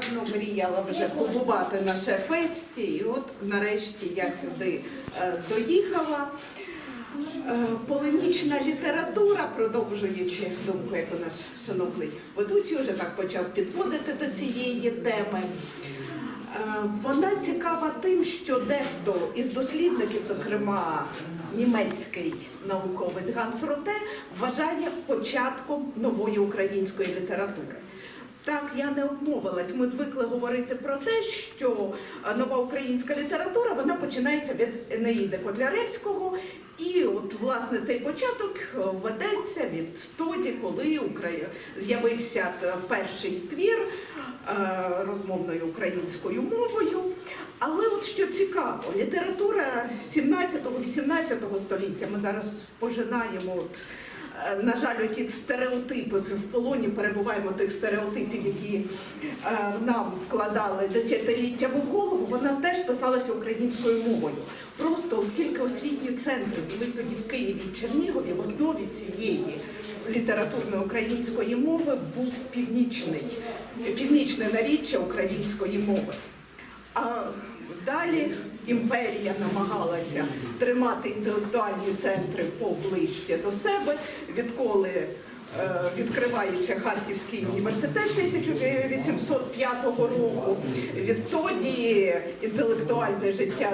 давно мріяла вже побувати на шефесті, і от нарешті я сюди е, доїхала. Е, Полемічна література, продовжуючи думку, як у наш шановний ведучий вже так почав підводити до цієї теми. Е, Вона цікава тим, що дехто із дослідників, зокрема німецький науковець Ганс Роте, вважає початком нової української літератури. Так, я не обмовилась. Ми звикли говорити про те, що е, нова українська література вона починається від Енеїди Котляревського, і от власне цей початок е, ведеться від тоді, коли Украї... з'явився перший твір е, розмовною українською мовою. Але от що цікаво, література 17-18 століття ми зараз пожинаємо. От, На жаль, ті стереотипи в полоні перебуваємо тих стереотипів, які е, нам вкладали десятиліттями в голову. Вона теж писалася українською мовою. Просто оскільки освітні центри були тоді в Києві і Чернігові, в основі цієї літературної української мови був північний, північне наріччя української мови. А далі імперія намагалася тримати інтелектуальні центри поближче до себе, відколи е, відкривається Харківський університет 1805 року. Відтоді інтелектуальне життя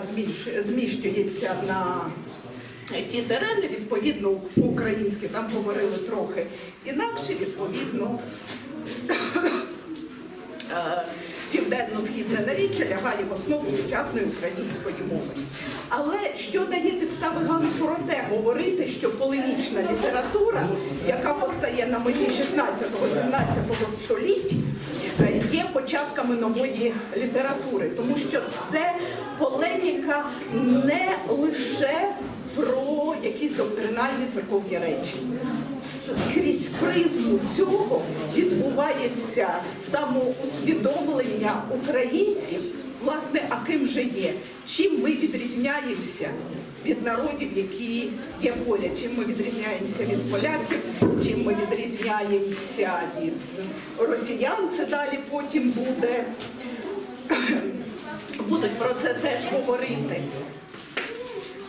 зміщується на ті терени, відповідно, українські там говорили трохи інакше, відповідно. Південно-східне наріччя лягає в основу сучасної української мови. Але що дає підстави Гансу Роте говорити, що полемічна література, яка постає на межі 16-17 століть, є початками нової літератури, тому що це полеміка не лише про якісь доктринальні церковні речі. Крізь призму цього відбувається самоусвідомлення українців, власне, а ким же є, чим ми відрізняємося від народів, які є поряд, чим ми відрізняємося від поляків, чим ми відрізняємося від росіян, це далі потім буде. Будуть про це теж говорити.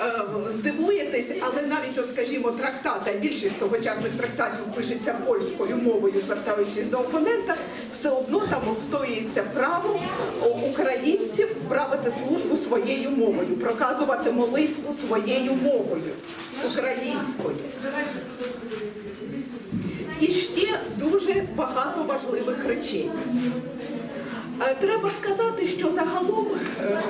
Е, здивуєтесь, але навіть, от, скажімо, трактати, а більшість тогочасних трактатів пишеться польською мовою, звертаючись до опонента, все одно там обстоюється право українців правити службу своєю мовою, проказувати молитву своєю мовою українською. І ще дуже багато важливих речей. Е, Треба сказати, що загалом е,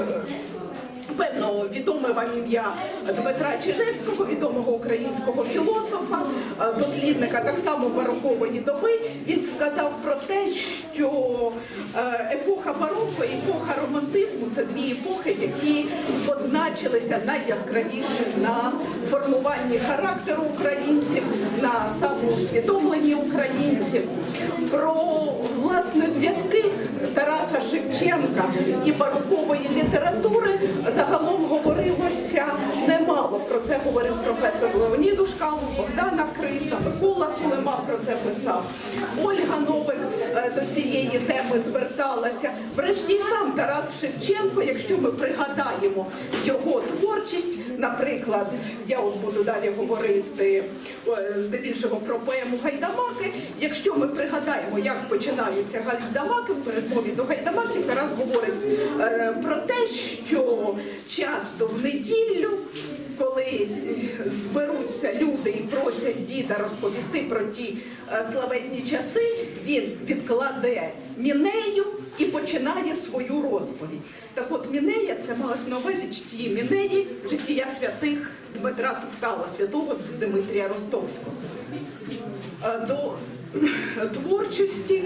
певно відоме вам ім'я Дмитра Чижевського, відомого українського філософа, е, дослідника так само барокової доби. Він сказав про те, що е, епоха бароко і епоха романтизму це дві епохи, які позначилися найяскравіше на формуванні характеру українців, на самоусвідомленні українців. Про власне зв'язки Тараса Шевченка і барокової літератури загалом говорилося немало. Про це говорив професор Леонід Ушкалов, Богдана Криса, Микола Сулема про це писав. Ольга Новик е, до цієї теми зверталася. Врешті сам Тарас Шевченко, якщо ми пригадаємо його творчість, наприклад, я от буду далі говорити е, здебільшого про поему Гайдамаки. Якщо ми пригадаємо, як починаються гайдамаки в передмові до гайдамаків, Тарас говорить е, про те, що часто в неділю, коли зберуться люди і просять діда розповісти про ті е, славетні часи, він відкладе мінею і починає свою розповідь. Так от Мінея це малось на увазі тієї Мінеї, життя святих Дмитра Туктала, святого Дмитрія Ростовського. Е, До творчості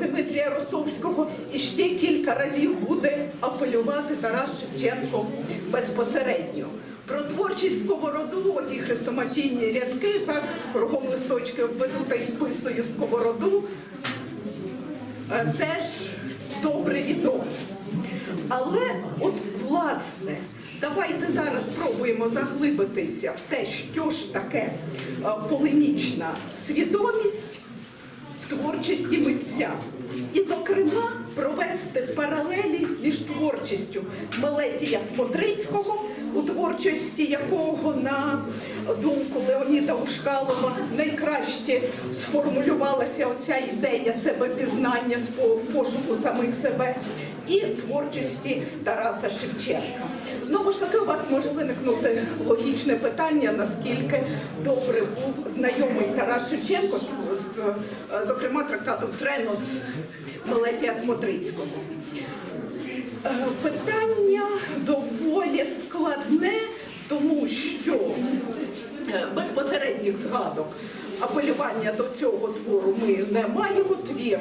Дмитрія Ростовського і ще кілька разів буде апелювати Тарас Шевченко безпосередньо. Про творчість сковороду, оті хрестоматійні рядки, так кругом листочки обведу та й списую сковороду, е, теж добре відомо. Але от власне, давайте зараз спробуємо заглибитися в те, що ж таке е, полемічна свідомість в творчості митця. І, зокрема, провести паралелі між творчістю Мелетія Смотрицького, у творчості якого, на думку Леоніда Ушкалова, найкраще сформулювалася оця ідея себепізнання пошуку самих себе, і творчості Тараса Шевченка. Знову ж таки, у вас може виникнути логічне питання, наскільки добре був знайомий Тарас Шевченко, з, зокрема, трактатом Тренос Мелетія Смотрицького. Е, Питання доволі складне, тому що е, безпосередніх згадок апелювання до цього твору ми не маємо. Твір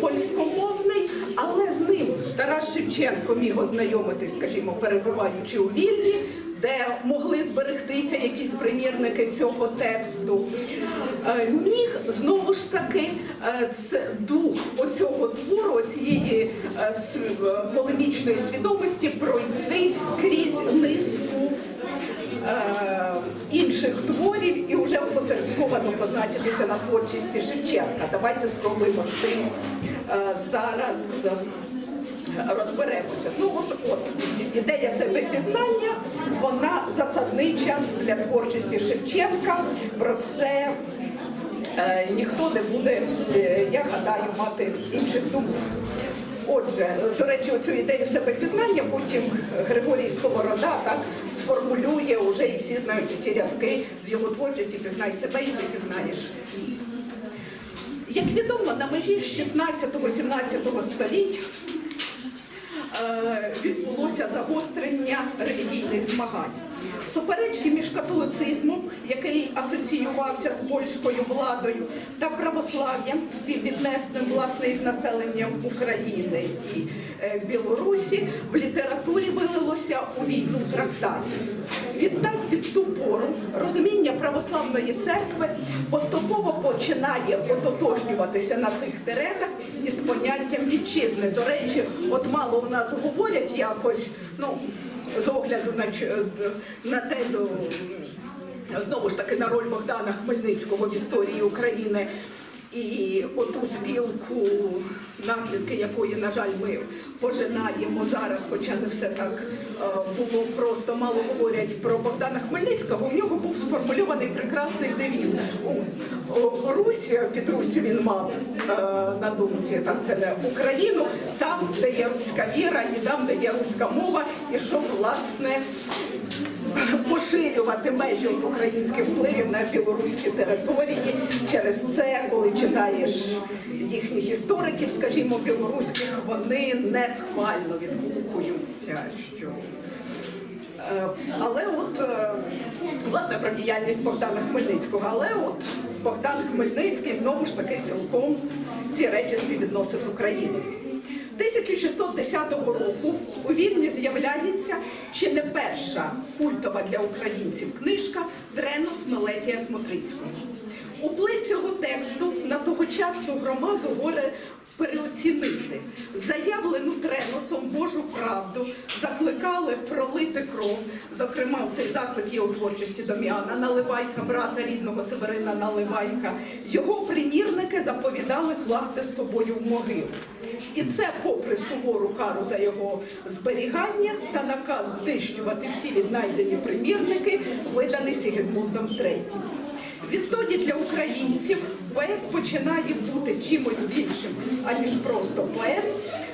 польськомовний, але з ним Тарас Шевченко міг ознайомитись, скажімо, перебуваючи у Вільні, де могли зберегтися якісь примірники цього тексту. Е, Міг знову ж таки е, дух оцього твору, цієї полемічної свідомості пройти крізь низку е, інших творів і вже опосередковано позначитися на творчості Шевченка. Давайте спробуємо з тим е, зараз е, розберемося. Знову ж, от ідея себепізнання, вона засаднича для творчості Шевченка. Про це е, ніхто не буде, е, я гадаю, мати інших думок. Отже, до речі, оцю ідею себе пізнання потім Григорій Сковорода так сформулює уже і всі знають ті рядки з його творчості пізнай себе і ти пізнаєш світ. Як відомо, на межі 16-17 століть е, відбулося загострення релігійних змагань. Суперечки між католицизмом, який асоціювався з польською владою, та православ'ям, співвіднесним власне із населенням України і е, Білорусі, в літературі вилилося у війну трактатів. Відтак від ту пору розуміння православної церкви поступово починає ототожнюватися на цих теренах із поняттям вітчизни. До речі, от мало у нас говорять якось, ну з огляду на, на те, до, знову ж таки на роль Богдана Хмельницького в історії України. І оту спілку, наслідки якої, на жаль, ми пожинаємо зараз, хоча не все так е, було просто мало говорять про Богдана Хмельницького. У нього був сформульований прекрасний девіз. Русь під Руссю він мав е, на думці там це не Україну, там, де є руська віра, і там, де є руська мова, і щоб власне поширювати межі українських впливів на білоруські території. Через це, коли читаєш їхніх істориків, скажімо, білоруських, вони не схвально відгукуються, що Е, Але от е, власне про діяльність Богдана Хмельницького, але от Богдан Хмельницький знову ж таки цілком ці речі співвідносив з Україною. 1610 року у Відні з'являється чи не перша культова для українців книжка Дренос Мелетія Смотрицького. Уплив цього тексту на тогочасну громаду горе переоцінити. Заявлену Треносом Божу правду закликали пролити кров. Зокрема, цей заклик є у творчості Доміана Наливайка, брата рідного Северина Наливайка. Його примірники заповідали класти з собою в могилу. І це попри сувору кару за його зберігання та наказ знищувати всі віднайдені примірники, виданий Сігізмундом III. Відтоді для українців поет починає бути чимось більшим, аніж просто поет,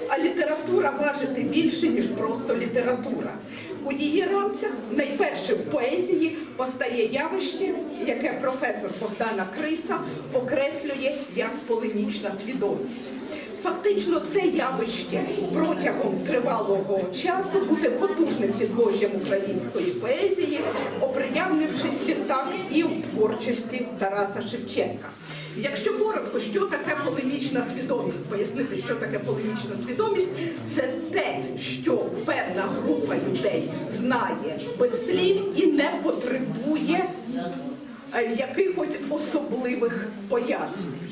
а література важити більше, ніж просто література. У її рамцях найперше в поезії постає явище, яке професор Богдана Криса окреслює як полемічна свідомість. Фактично, це явище протягом тривалого часу буде потужним підложжям української поезії, оприявнившись відтак і у творчості Тараса Шевченка. Якщо коротко, що таке полемічна свідомість, пояснити, що таке полемічна свідомість, це те, що певна група людей знає без слів і не потребує е, якихось особливих пояснень.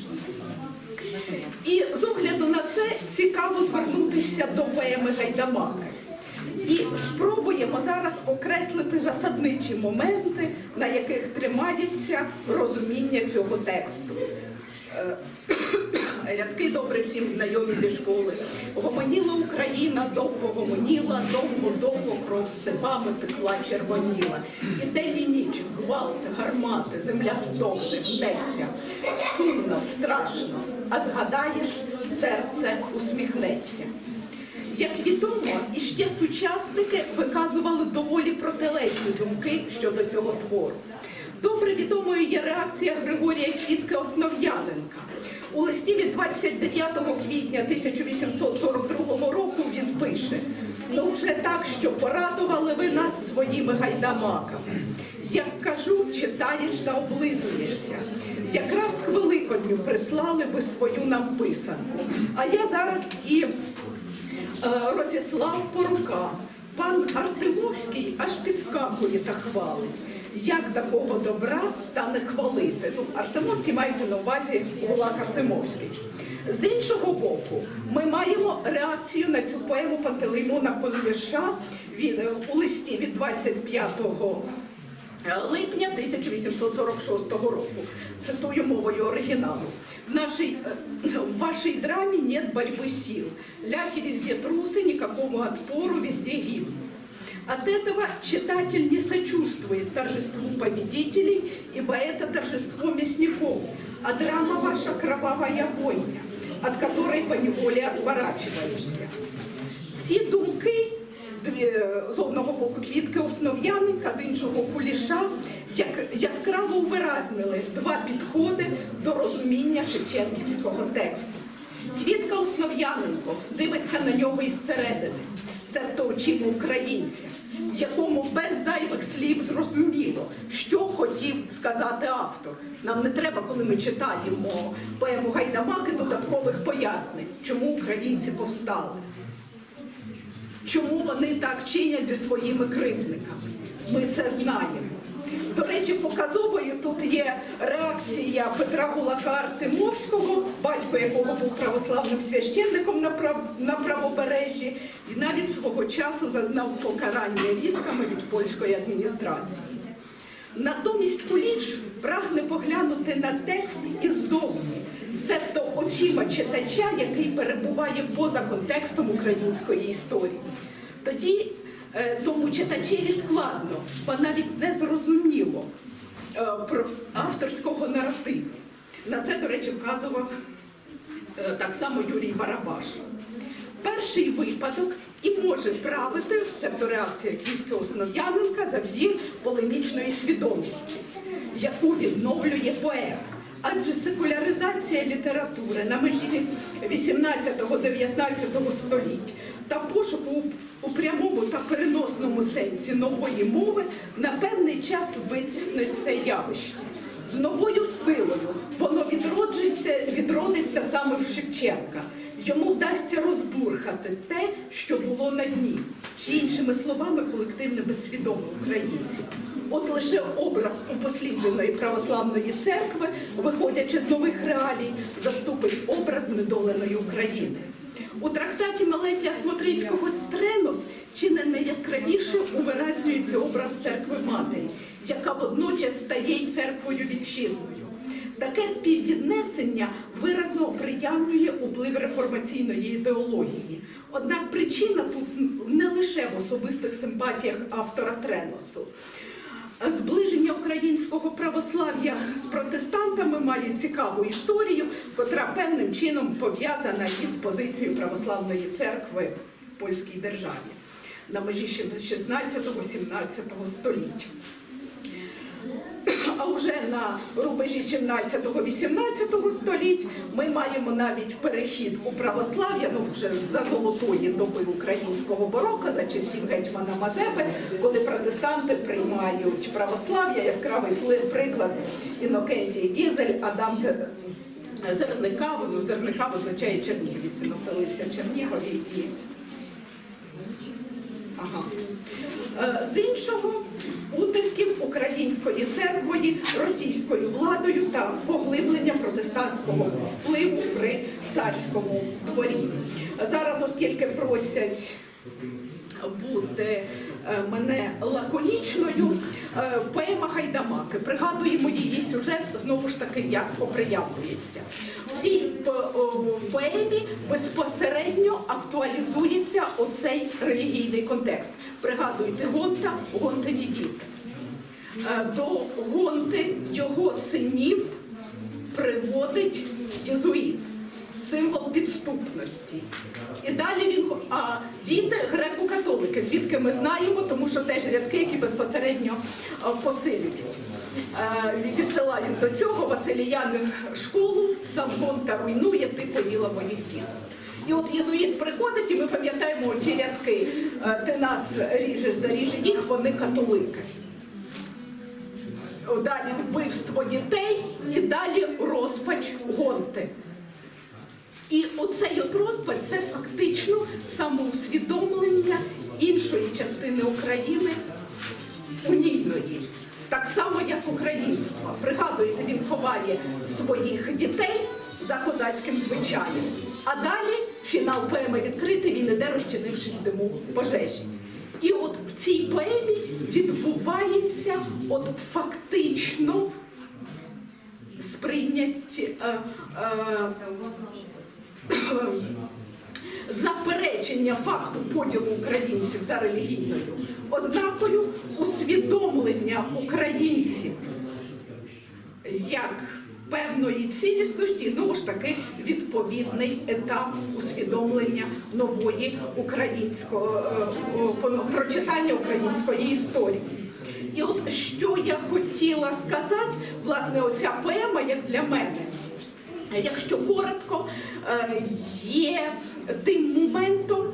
І з огляду на це цікаво звернутися до поеми Гайдамаки. І спробуємо зараз окреслити засадничі моменти, на яких тримається розуміння цього тексту. Рядки добре всім знайомі зі школи. Гомоніла Україна, довго гомоніла, довго-довго кров степами текла червоніла. І день і ніч, гвалт, гармати, земля стогне, гнеться. Сумно, страшно, а згадаєш, серце усміхнеться. Як відомо, іще сучасники виказували доволі протилежні думки щодо цього твору. Добре відомою є реакція Григорія Квітки Основ'яненка. У листі від 29 квітня 1842 року він пише: ну вже так, що порадували ви нас своїми гайдамаками. Як кажу, читаєш та облизуєшся. Якраз к Великодню прислали ви свою нам писанку. А я зараз і е, розіслав по рукам. Пан Артемовський аж підскакує та хвалить. Як такого добра та не хвалити? Ну, Артемовський мається на увазі Гулак Артемовський. З іншого боку, ми маємо реакцію на цю поему Пантелеймона Кулеша у листі від 25 липня 1846 року. Цитую мовою оригіналу. В, нашей, э, в вашей драме нет борьбы сил. Ляхи везде трусы, никакого отпору, везде гимн. От этого читатель не сочувствует торжеству победителей, ибо это торжество мясников, а драма ваша кровавая бойня, от которой поневоле отворачиваешься. Ці думки дві- з одного боку квітки Основ'яненка, з іншого куліша, Як яскраво увиразнили два підходи до розуміння шевченківського тексту. Квітка Основ'яненко дивиться на нього із середини, себто очима українця, якому без зайвих слів зрозуміло, що хотів сказати автор. Нам не треба, коли ми читаємо поему Гайдамаки, додаткових пояснень, чому українці повстали чому вони так чинять зі своїми кривдниками. Ми це знаємо. До речі, показовою тут є реакція Петра Гулака Артемовського, батько якого був православним священником на, прав... на правобережжі, і навіть свого часу зазнав покарання різками від польської адміністрації. Натомість Куліш прагне поглянути на текст іззовні, себто очима читача, який перебуває поза контекстом української історії. Тоді тому читачеві складно, бо навіть не зрозуміло е, авторського наративу. На це, до речі, вказував е, так само Юрій Барабаш. Перший випадок і може правити, себто реакція Квітки Основ'яненка за взір полемічної свідомості, яку відновлює поет. Адже секуляризація літератури на межі 18-19 століть та пошуку у- прямому переносному сенсі нової мови на певний час витіснить це явище. З новою силою воно відроджиться, відродиться саме в Шевченка. Йому вдасться розбурхати те, що було на дні, чи іншими словами, колективне безсвідоме українців. От лише образ упослідженої православної церкви, виходячи з нових реалій, заступить образ недоленої України. У трактаті Малетія Смотрицького Тренос чи не найяскравіше увиразнюється образ церкви матері, яка водночас стає й церквою вітчизною. Таке співвіднесення виразно оприявлює уплив реформаційної ідеології. Однак причина тут не лише в особистих симпатіях автора Треносу. Зближення українського православ'я з протестантами має цікаву історію, котра певним чином пов'язана із позицією православної церкви в польській державі на межі 16-17 століття. А вже на рубежі 17-18 століть ми маємо навіть перехід у православ'я, ну вже за золотої доби українського бароко, за часів гетьмана Мазепи, коли протестанти приймають православ'я, яскравий приклад Інокентій Ізель, Адам Зе- Зерника, ну, Зерника означає Чернігів, він оселився в Чернігові і Е, З іншого, утисків української церкви російською владою та поглиблення протестантського впливу при царському дворі. Зараз, оскільки просять бути е, мене лаконічною. Е, Поема Гайдамаки. Пригадуємо її сюжет знову ж таки, як оприявлюється. В цій поемі безпосередньо актуалізується оцей релігійний контекст. Пригадуйте Гонта, Гонтині діти. Е, До Гонти його синів приводить єзуїт, символ підступності. І далі він а діти греко-католики, звідки ми знаємо, тому що теж рядки, які безпосередньо посилюють. Е, Відсилають до цього Василіянин школу, сам Гонта руйнує, ти поділа моїх дітей. І от єзуїт приходить, і ми пам'ятаємо ті рядки, е, ти нас ріжеш, заріже їх, вони католики. Далі вбивство дітей і далі розпач гонти. І оцей от розпад це фактично самоусвідомлення іншої частини України унійної. Так само, як українства. Пригадуєте, він ховає своїх дітей за козацьким звичаєм. А далі фінал поеми відкритий, він іде розчинившись диму пожежі. І от в цій поемі відбувається от фактично сприйняття. Е, е, заперечення факту поділу українців за релігійною ознакою, усвідомлення українців як певної цілісності, знову ж таки відповідний етап усвідомлення нової українського е, о, прочитання української історії. І от що я хотіла сказати, власне, оця поема, як для мене, Якщо коротко, е, є тим моментом,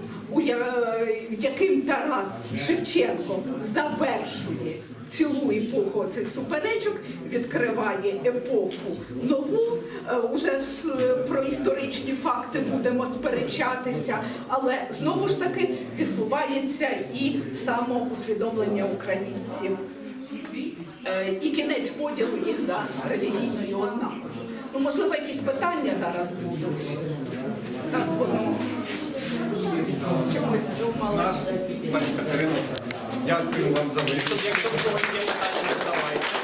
яким Тарас Шевченко завершує цілу епоху цих суперечок, відкриває епоху нову. Е, Уже про історичні факти будемо сперечатися, але знову ж таки відбувається і самоусвідомлення українців. Е, і кінець поділу їх за релігійною ознакою. Ну, можливо, якісь питання зараз будуть. Так воно чомусь У думала. пані Катерино, дякую вам за виступ. Якщо в когось є питання.